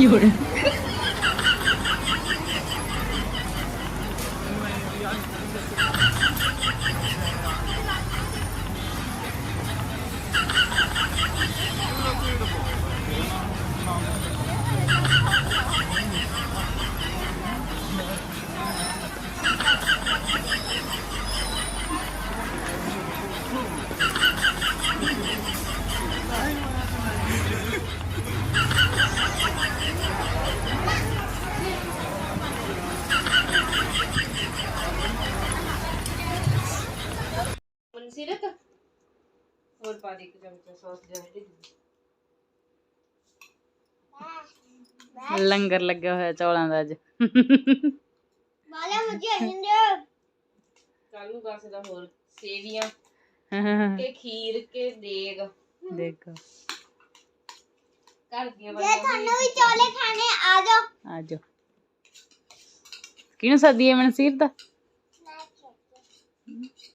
有人。ਮਨਸੀਰਤ ਹੋਰ ਪਾ ਦੇ ਇੱਕ ਚਮਚਾ ਸੌਸ ਜਿਹੜੀ ਲੰਗਰ ਲੱਗਾ ਹੋਇਆ ਚੌਲਾਂ ਦਾ ਅੱਜ। ਵਾਲਾ ਮੁਝੇ ਹਿੰਦੇ ਕੱਲ ਨੂੰ ਦੱਸਦਾ ਹੋਰ ਸੇਵੀਆਂ ਤੇ ਖੀਰ ਕੇ ਦੇਗ। ਦੇਖੋ ਘਰ ਦੀਆਂ ਜੇ ਤੁਹਾਨੂੰ ਵੀ ਚੋਲੇ ਖਾਣੇ ਆ ਜਾਓ। ਆਜੋ ਕਿਹਨੂੰ ਸੱਦੀਏ ਮਨਸੀਰ ਦਾ?